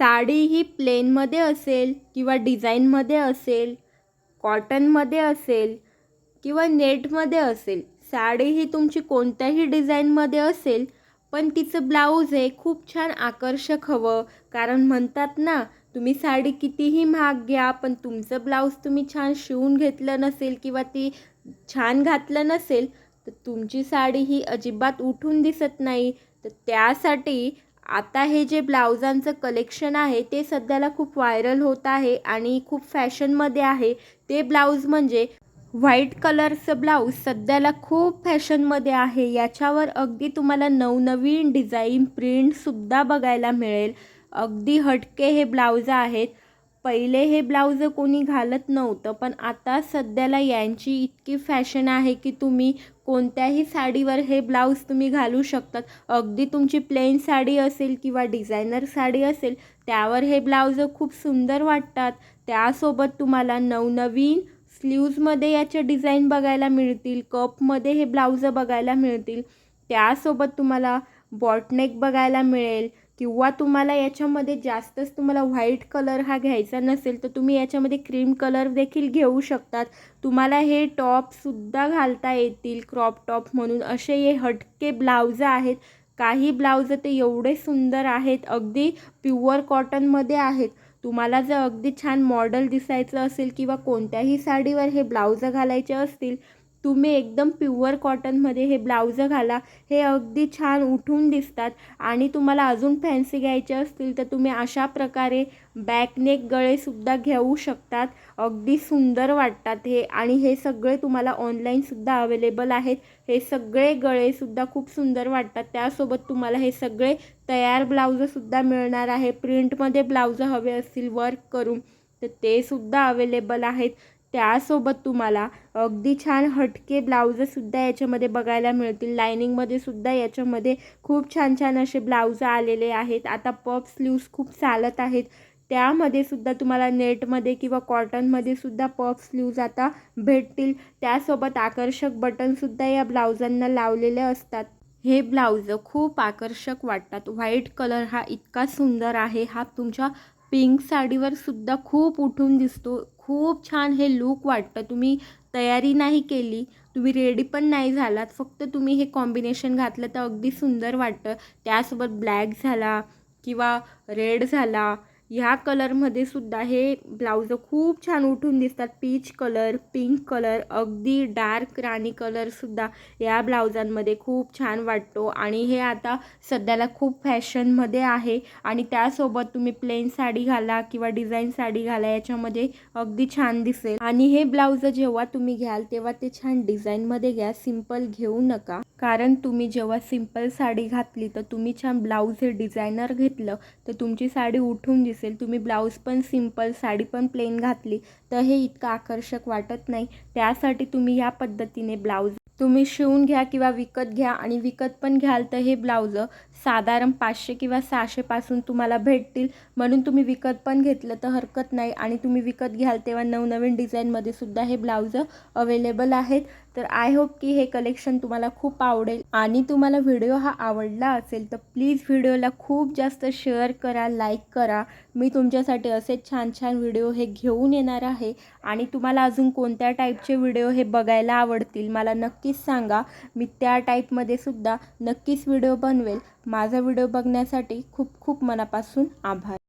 साडी ही प्लेनमध्ये असेल किंवा डिझाईनमध्ये असेल कॉटनमध्ये असेल किंवा नेटमध्ये असेल. साडी ही तुमची कोणत्याही डिझाईनमध्ये असेल पण तिचं ब्लाऊज हे खूप छान आकर्षक हवं. कारण म्हणतात ना तुम्ही साडी कितीही महाग घ्या पण तुमचं ब्लाऊज तुम्ही छान शिवून घेतलं नसेल किंवा ती छान घातलं नसेल तर तुमची साडी ही अजिबात उठून दिसत नाही. तर त्यासाठी आता हे जे ब्लाउजांचं कलेक्शन आहे ते सध्याला खूप व्हायरल होत आहे आणि खूप फॅशनमध्ये आहे. ते ब्लाऊज म्हणजे व्हाईट कलरचं ब्लाऊज सध्याला खूप फॅशनमध्ये आहे. याच्यावर अगदी तुम्हाला नवनवीन डिझाईन प्रिंटसुद्धा बघायला मिळेल. अगदी हटके हे ब्लाऊज आहेत. पहिले हे ब्लाऊज कोणी घालत नव्हतं पण आता सध्याला यांची इतकी फॅशन आहे की तुम्ही कोणत्याही साडीवर हे ब्लाऊज तुम्ही घालू शकतात. अगदी तुमची प्लेन साडी असेल किंवा डिझायनर साडी असेल त्यावर हे ब्लाऊज खूप सुंदर वाटतात. त्यासोबत तुम्हाला नवनवीन स्लीव्जमध्ये याचे डिझाईन बघायला मिळतील कपमध्ये हे ब्लाऊज बघायला मिळतील. त्यासोबत तुम्हाला बॉटनेक बघायला मिळेल. किंवा तुम्हाला याच्यामध्ये जास्तच तुम्हाला व्हाईट कलर हा घ्यायचा नसेल तर तुम्ही याच्यामध्ये क्रीम कलर देखील घेऊ शकतात. तुम्हाला हे टॉपसुद्धा घालता येतील क्रॉप टॉप म्हणून. असे हे हटके ब्लाऊज आहेत. काही ब्लाउज ते एवढे सुंदर आहेत अगदी प्युअर कॉटनमध्ये आहेत. तुम्हाला जर अगदी छान मॉडल दिसायचं असेल किंवा कोणत्याही साडीवर हे ब्लाऊज घालायचे असतील तुम्ही एकदम प्युअर कॉटनमध्ये हे ब्लाऊज घाला. हे अगदी छान उठून दिसतात. आणि तुम्हाला अजून फॅन्सी घ्यायचे असतील तर तुम्ही अशा प्रकारे बॅकनेक गळेसुद्धा घेऊ शकतात. अगदी सुंदर वाटतात हे. आणि हे सगळे तुम्हाला ऑनलाईनसुद्धा अवेलेबल आहेत. हे सगळे गळेसुद्धा खूप सुंदर वाटतात. त्यासोबत तुम्हाला हे सगळे तयार ब्लाऊजसुद्धा मिळणार आहे. प्रिंटमध्ये ब्लाऊज हवे असतील वर्क करून तर ते सुद्धा अवेलेबल आहेत. त्यासोबत तुम्हाला अगदी छान हटके ब्लाऊजसुद्धा याच्यामध्ये बघायला मिळतील. लायनिंगमध्ये सुद्धा याच्यामध्ये खूप छान छान असे ब्लाऊज आलेले आहेत. आता पफ स्लीव्स खूप चालत आहेत. त्यामध्ये सुद्धा तुम्हाला नेटमध्ये किंवा कॉटनमध्ये सुद्धा पफ स्लीव्ज आता भेटतील. त्यासोबत आकर्षक बटनसुद्धा या ब्लाउजांना लावलेले असतात. हे ब्लाऊज खूप आकर्षक वाटतात. व्हाईट कलर हा इतका सुंदर आहे. हा तुमच्या पिंक साडीवर सुद्धा खूप उठून दिसतो. खूप छान हे लूक वाटतं. तुम्ही तयारी नाही केली तुम्ही रेडी पण नाही झालात फक्त तुम्ही हे कॉम्बिनेशन घातलं तर अगदी सुंदर वाटतं. त्यासोबत ब्लॅक झाला किंवा रेड झाला. ह्या कलरमध्ये सुद्धा हे ब्लाउज खूप छान उठून दिसतात. पीच कलर पिंक कलर अगदी डार्क राणी कलरसुद्धा या ब्लाउजांमध्ये खूप छान वाटतो. आणि हे आता सध्याला खूप फॅशनमध्ये आहे. आणि त्यासोबत तुम्ही प्लेन साडी घाला किंवा डिझाईन साडी घाला याच्यामध्ये अगदी छान दिसेल. आणि हे ब्लाऊज जेव्हा तुम्ही घ्याल तेव्हा ते छान डिझाईनमध्ये घ्या. सिंपल घेऊ नका. कारण तुम्ही जेव्हा सिंपल साडी घातली तर तुम्ही छान ब्लाऊज हे डिझायनर घेतलं तर तुमची साडी उठून दिसेल. तुम्ही ब्लाऊज पण सिंपल साडी पण प्लेन घातली तर हे इतकं आकर्षक वाटत नाही. त्यासाठी तुम्ही या पद्धतीने ब्लाऊज तुम्ही शिवून घ्या किंवा विकत घ्या आणि विकत पण घ्याल तर हे ब्लाऊज साधारण पाचशे किंवा सहाशेपासून तुम्हाला भेटतील. म्हणून तुम्ही विकत पण घेतलं तर हरकत नाही आणि तुम्ही विकत घ्याल तेव्हा नवनवीन डिझाईनमध्ये सुद्धा हे ब्लाउजं अवेलेबल आहेत. तर आय होप की हे कलेक्शन तुम्हाला खूप आवडेल आणि तुम्हाला व्हिडिओ हा आवडला असेल तर प्लीज व्हिडिओला खूप जास्त शेअर करा लाईक करा. मी तुमच्यासाठी असे छान छान व्हिडिओ हे घेऊन येणार आहे आणि तुम्हाला अजून कोणत्या टाईपचे व्हिडिओ हे बघायला आवडतील मला नक्की नक्कीच सांगा. मी त्या टाईपमध्ये सुद्धा नक्कीच व्हिडिओ बनवेल. माझा व्हिडिओ बघण्यासाठी खूप खूप मनापासून आभार.